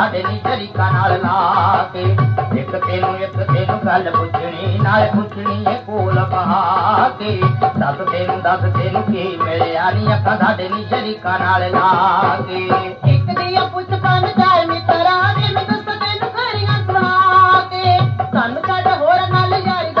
ਸਾਡੇ ਨੀ ਸ਼ਰੀਕਾਂ ਨਾਲ ਲਾ ਕੇ। ਇੱਕ ਤੈਨੂੰ ਇੱਕ ਤੈਨੂੰ ਗੱਲ ਪੁੱਛਣੀ, ਨਾਲ ਪੁੱਛਣੀ ਏ ਕੋਲ ਕਹਾ ਕੇ। ਦੱਸ ਤੈਨੂੰ ਦੱਸ ਤੈਨੂੰ ਕੀ ਮਿਲਿਆ ਨੀ ਅੱਖਾਂ ਸਾਡੇ ਨੀ ਸ਼ਰੀਕਾਂ ਨਾਲ ਲਾ ਕੇ। ਇੱਕ ਦੀਆਂ ਪੁੱਛ ਪੰਨ ਮਿੱਤਰਾਂ ਨੇ ਮੈਂ ਦੱਸ ਤੈਨੂੰ ਖਰੀਆਂ ਸੁਣਾ ਕੇ। ਸਾਨੂੰ ਛੱਡ ਹੋਰ ਨਾਲ ਯਾਰੀ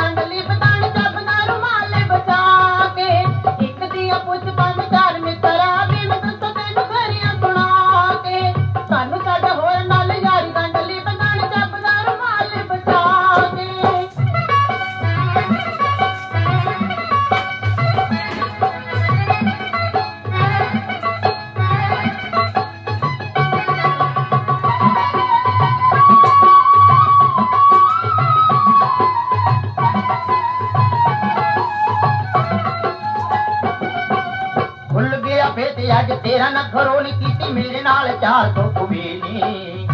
ਤੇ ਅੱਜ ਤੇਰਾ ਨਖਰੋ ਨੀ ਕੀਤੀ ਮੇਰੇ ਨਾਲ ਚਾਰ ਸੌ ਕੁਵੇਨੀ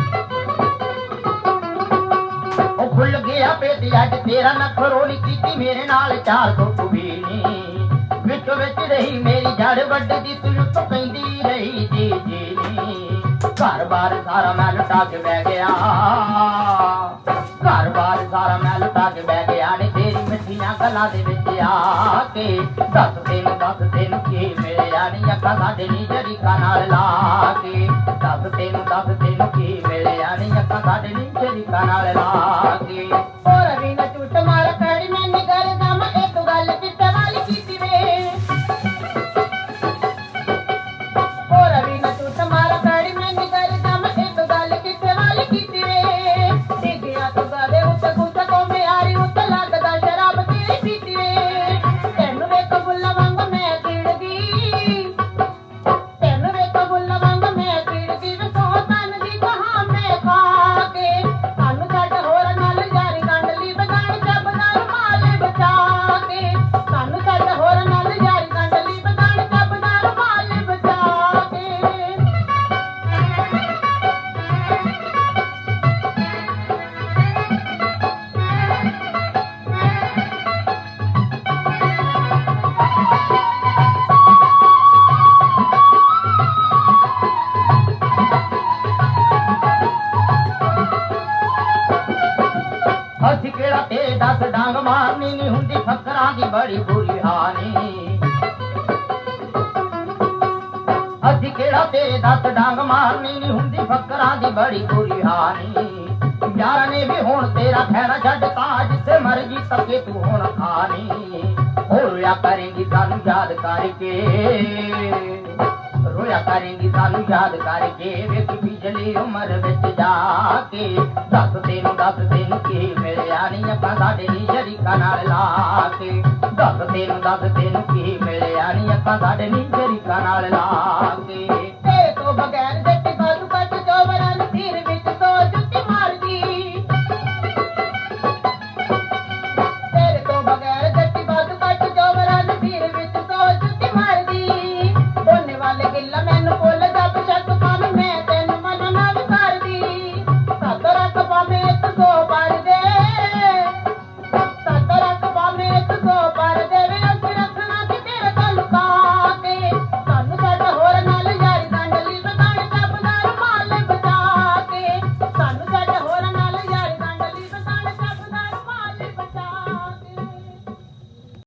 ਉਹ ਭੁੱਲ ਗਿਆ ਫੇ ਅੱਜ ਤੇਰਾ ਨਖਰੋ ਨੀ ਕੀਤੀ ਮੇਰੇ ਨਾਲ ਚਾਰ ਸੌ ਕੁਵੇਨੀ ਵਿੱਚ ਵਿੱਚ ਰਹੀ ਮੇਰੀ ਜੜ ਵੱਢਦੀ ਤੂੰ ਉੱਤੋਂ ਕਹਿੰਦੀ ਰਹੀ ਜੀ ਜੀ ਘਰ ਬਾਰ ਸਾਰਾ ਮੈਂ ਲੁਟਾ ਕੇ ਬਹਿ ਗਿਆ। ਘਰ ਬਾਰ ਸਾਰਾ ਮੈਂ ਲੁਟਾ ਕੇ ਬਹਿ ਗਿਆ ਨੀ, ਤੇਰੀ ਮਿੱਠੀਆਂ ਗੱਲਾਂ ਦੇ ਵਿੱਚ ਆ ਕੇ ਦੱਸ ਤੈਨੂੰ ਦੱਸ ਤੈਨੂੰ ਕੀ ਮਿਲਿਆ ਨੀ, ਅੱਖਾਂ ਸਾਡੇ ਨੀ ਜਰੀਕਾ ਨਾਲ ਲਾ ਕੇ। ਦੱਸ ਤੈਨੂੰ ਦੱਸ ਤੈਨੂੰ ਕੀ ਮਿਲਿਆ ਨੀ, ਅੱਖਾਂ ਸਾਡੇ ਨੀ ਜਰੀਕਾ ਨਾਲ ਲਾ ਅਸੀਂ ਕਿਹੜਾ ਤੇ ਦਸ ਡਾਂਗ ਮਾਰਨੀ ਨਹੀਂ ਹੁੰਦੀ, ਫੱਕਰਾਂ ਦੀ ਬੜੀ ਬੁਰੀ ਹਾਨੀ ਅਸੀਂ ਕਿਹੜਾ ਤੇ ਦਸ ਡਾਂਗ ਮਾਰਨੀ ਨਹੀਂ ਹੁੰਦੀ, ਫਕਰਾਂ ਦੀ ਬੜੀ ਬੁਰੀ ਹਾਨੀ ਯਾਰਾਂ ਨੇ ਵੀ ਹੁਣ ਤੇਰਾ ਭੈਣਾ ਛੱਡ ਤਾ, ਜਿੱਥੇ ਮਰਜ਼ੀ ਤੱਕੇ ਤੂੰ ਹੁਣ ਖਾਣੀ ਹੋਇਆ ਕਰੇਂਗੀ ਸਾਨੂੰ ਯਾਦ ਕਰਕੇ। ਰੋਇਆ ਕਰੇਂਗੀ ਸਾਨੂੰ ਯਾਦ ਕਰਕੇ ਵੇਖ ਪਿਛਲੀ ਉਮਰ ਵਿੱਚ ਜਾ ਕੇ। ਦੱਸ ਤੈਨੂੰ ਦੱਸ ਤੈਨੂੰ ਕੀ ਮਿਲਿਆ ਨਹੀਂ ਆਪਾਂ ਸਾਡੇ ਨੀ ਸ਼ਰੀਕਾ ਨਾਲ ਲਾ ਕੇ। ਦੱਸ ਤੈਨੂੰ ਦੱਸ ਤੈਨੂੰ ਕੀ ਮਿਲਿਆ ਨਹੀਂ ਆਪਾਂ ਸਾਡੇ ਲਈ ਸ਼ਰੀਕਾ ਨਾਲ ਲਾ ਕੇ।